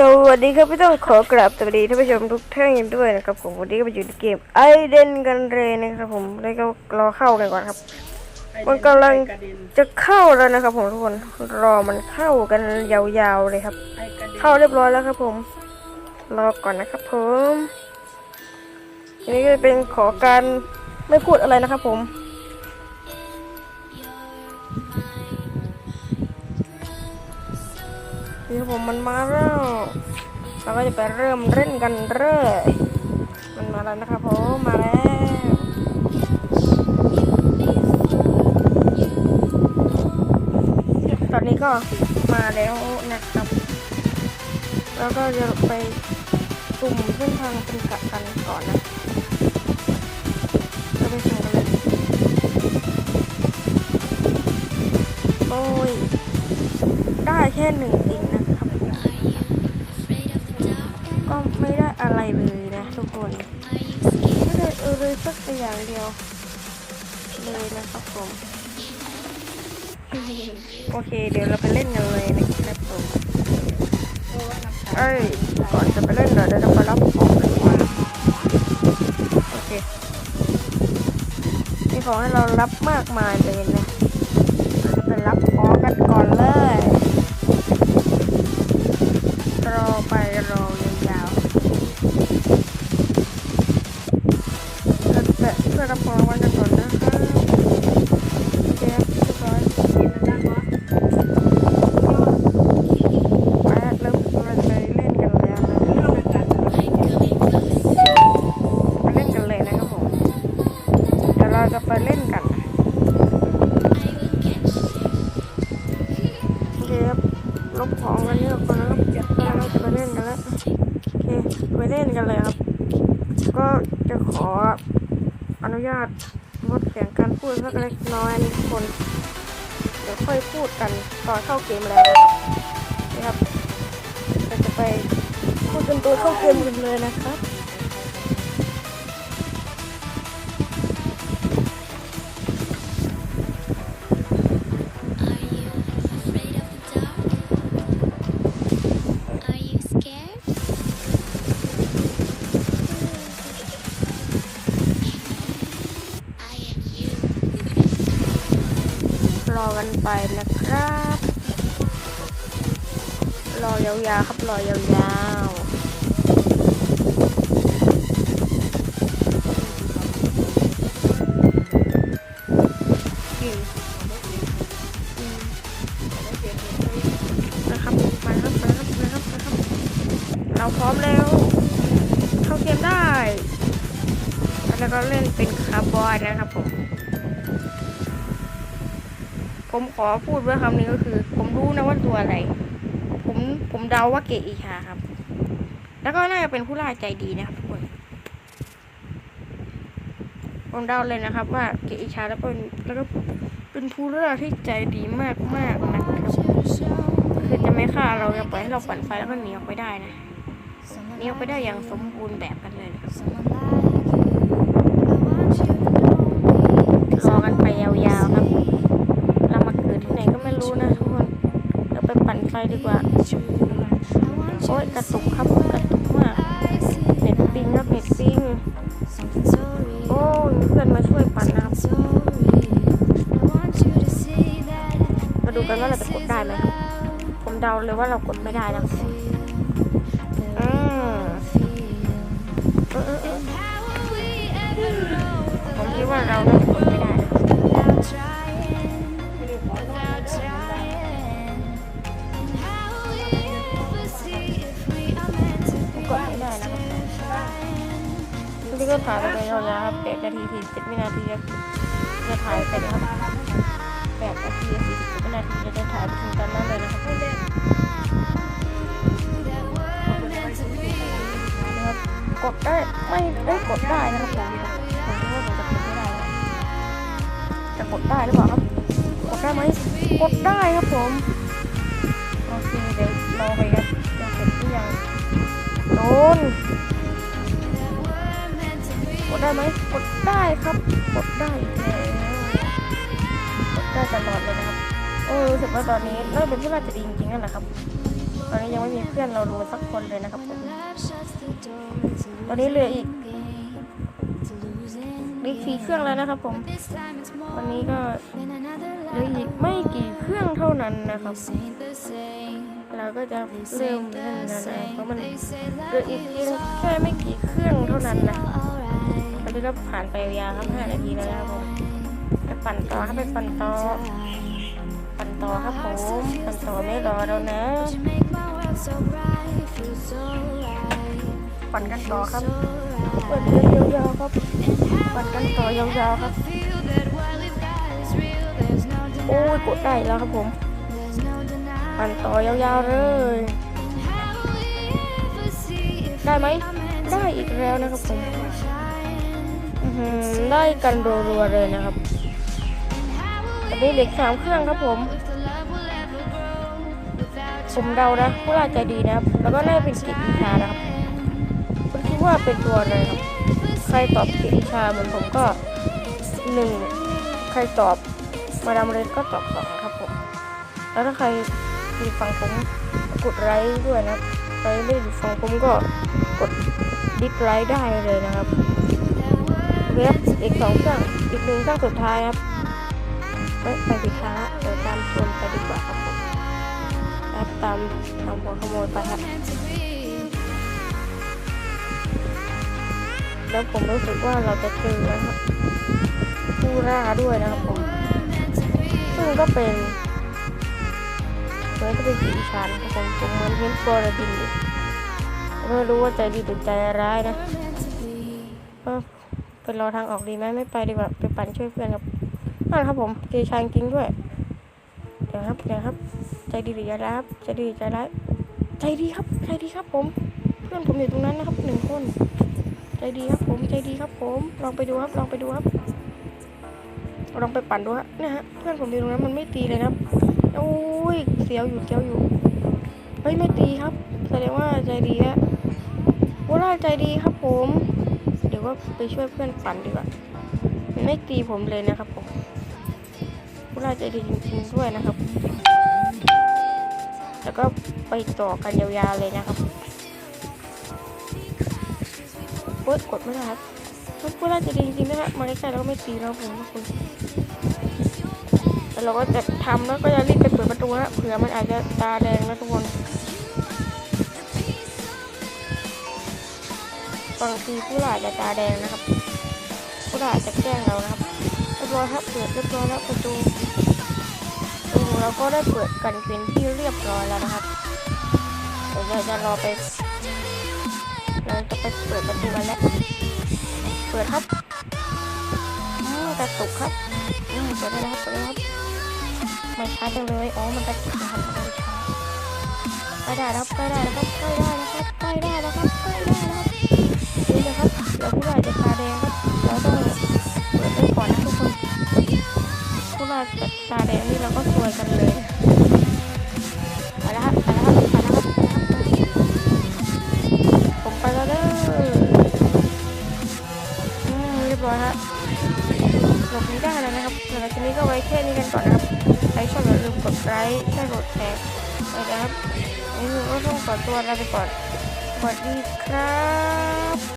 สวัสดีครับพี่ต้องขอกราบสวัสดีท่านผู้ชมทุกท่านกันด้วยนะครับผมวันนี้ก็มาอยู่ในเกมไอเดนกันเลยนะครับผมแล้วก็รอเข้ากันก่อนครับ มันกำลังจะเข้าแล้วนะครับผมทุกคนรอมันเข้ากันยาวๆเลยครับ เข้าเรียบร้อยแล้วครับผม รอก่อนนะครับผมอันนี้ก็เป็นขอการไม่พูดอะไรนะครับผม นี่ครับผมมันมาแล้วเราก็จะไปเริ่มเล่นกันเลยมันมาแล้วนะครับผมมาแล้วตอนนี้ก็มาแล้วนะครับ แล้วก็จะไปสุ่มเส้นทางเป็นกะกันก่อนนะเราไปสุ่มกันเลยโอ้ยได้แค่หนึ่งเอง คนไม่ได้เออเลยสักอย่างเดียวเลยนะครับผมโอเค เดี๋ยวเราไปเล่นกันเลยนะครับผมเอ้ยก่อนจะไปเล่นเดี๋ยวเราไปรับของกันก่อนโอเคมีของให้เรารับมากมายเลยนะไปรับของกันก่อนเลย ลบของกันเรียบร้อยแล้วครับเราจะไปเล่นกันแล้วโอเคไปเล่นกันเลยครับ ก็จะขออนุญาตลดเสียงการพูดสักเล็กน้อยนะทุกคน เดี๋ยวค่อยพูดกันตอนเข้าเกมแล้วนะครับเราจะไปพูดกันตัวเข้าเกมกันเลยนะครับ ไปนะครับ รอยาวๆครับรอยาวๆอืมอืมนะครับไปครับไปครับไปครับไปครับเราพร้อมแล้ว เข้าเกมได้ แล้วก็เล่นเป็นคาร์บอยนะครับผม ผมขอพูดไว้คำนี้ก็คือ ผมรู้นะว่าตัวอะไร ผมผมเดาว่าเกอีชาครับ แล้วก็น่าจะเป็นผู้ล่าใจดีนะครับทุกคนผมเดาเลยนะครับ ว่าเกอีชาแล้วเป็นแล้วก็เป็นผู้ล่าที่ใจดีมากมากนะครับคือจะไม่ฆ่าเราจะปล่อยให้เราปั่นไฟแล้วก็หนีออกไปได้นะหนีออกไปได้อย่างสมบูรณ์แบบรอกันไปยาวๆครับ เรามาเกิดที่ไหนก็ไม่รู้นะทุกคน เรา ไปดีกว่าโอ้ยกระตุกครับกระตุกมากเน็ตปิงครับเน็ตปิงโอ้ยเพื่อนมาช่วยปั่นนะครับมาดูกันว่าเราจะกดได้ไหมผมเดาเลยว่าเรากดไม่ได้นะอืมผมคิดว่าเรา ได้ไม่ได้กดได้นะครับผมผมคิดว่าผมจะกดไม่ได้จะกดได้หรือเปล่าครับกดได้ไหมกดได้ครับผมโอเคเดี๋ยวรอไปครับจะเสร็จหรือยังโดนกดได้ไหมกดได้ครับกดได้แล้วกดได้ตลอดเลยนะครับโอ้รู้สึกว่าตอนนี้น่าจะเป็นผู้ราชดีจริงๆนั่นแหละครับ ตอนนี้ยังไม่มีเพื่อนเราดูสักคนเลยนะครับผมตอนนี้เหลืออีกออกสี่เครื่องแล้วนะครับผมวันนี้ก็เหลืออีกไม่กี่เครื่องเท่านั้นนะครับเราก็จะเริ่มเล่นแล้วนะเพราะมันเหลืออีกเพียงแค่ไม่กี่เครื่องเท่านั้นนะตอนนี้ก็ผ่านไปยาวครับ5นาทีแล้วนะครับผมไปปั่นต่อครับไปปั่นต่อปั่นต่อครับผมปั่นต่อไม่รอแล้วนะ ปั่นกันต่อครับปั่นกันยาวๆครับปั่นกันต่อยาวๆครับ โอ้ยกดได้แล้วครับผมปั่นต่อยาวๆเลย ได้ไหม ได้อีกแล้วนะครับผมอื้อหือได้กันรัวๆเลยนะครับตอนนี้เหล็กสามเครื่องครับผมผ มเดานะผู้ราใจดีนะครับ แล้วก็น่าเป็นกิจอิชานะครับคุณคิดว่าเป็นตัวอะไรครับ ใครตอบกิจอิชาเหมือนผมก็หนึ่งใครตอบมาดามเรนก็ตอบสองครับผม แล้วถ้าใครอยู่ฝั่งผมกดไลค์ด้วยนะใครไม่ได้อยู่ฝั่งผมก็กดดิสไลค์ได้เลยนะครับเว็บอีกสองเครื่องอีกหนึ่งเครื่องสุดท้ายครับไม่ไปผิดทางละเดี๋ยวตามชวนไปดีกว่าครับผม รับตามตามหัวขโมยไปครับแล้วผมรู้สึกว่าเราจะเจอนะครับผู้ล่าด้วยนะครับผมซึ่งก็เป็นเหมือนก็เป็นสีชานครับผมผมเหมือนเห็นฟลอร์ดินอยู่ไม่รู้ว่าใจดีหรือใจร้ายนะเออไปรอทางออกดีไหมไม่ไปดีกว่าไปปั่นช่วยเพื่อนครับนั่นครับผมเจชานจริงด้วยเดี๋ยวครับเดี๋ยวครับ ดีหรือใจร้ายครับใจดีหรือใจร้ายใจดีครับใจดีครับผม เพื่อนผมอยู่ตรงนั้นนะครับหนึ่งคน ใจดีครับผมใจดีครับผม ลองไปดูครับลองไปดูครับ ลองไปปั่นดูฮะนี่ยฮะเพื่อนผมอยู่ตรงนั้นมันไม่ตีเลยนะครับโอ้ยเสียวอยู่เสียวอยู่เฮ้ยไม่ตีครับ แสดงว่าใจดีฮะโอ้ล่าใจดีครับผม เดี๋ยวว่าไปช่วยเพื่อนปั่นดีกว่าไม่ตีผมเลยนะครับผมโอ้ล่าใจดีจริงๆด้วยนะครับ ก็ไปต่อกันยาวๆเลยนะครับโอ๊ยกดไม่ได้ครับโอ้ล่าใจดีจริงๆนะฮะมาใกล้ๆแล้วก็ไม่ตีแล้วผมทุกคนแล้วเราก็จะทำแล้วก็จะรีบไปเปิดประตูนะเผื่อมันอาจจะตาแดงนะทุกคนบางทีผู้ร้ายจะตาแดงนะครับ ผู้ร้ายจะแกล้งเรานะครับเรียบร้อยครับเปิดเรียบร้อยแล้วประตูประตู เราก็ได้เปิดกันเป็นที่เรียบร้อยแล้วนะครับเดี๋ยวเราจะรอไปเราจะไปเปิดประตูกันแล้วเปิดครับอืมกระตุกครับอืมเปิดได้แล้วครับเปิดได้แล้วครับไม่ช้าจังเลยอ๋อมันจะนะครับมันไม่ช้ากล้ได้ครับใกล้ได้ครับได้แล้วครับใกล้ได้ นี้ได้แล้วนะครับสำหรับคลิปนี้ก็ไว้แค่นี้กันก่อนนะครับใครชอบอย่าลืมกดไลค์ใช่กดแชร์นะครับนี่หนูก็ต้องขอตัวลาไปก่อนสวัสดีครับ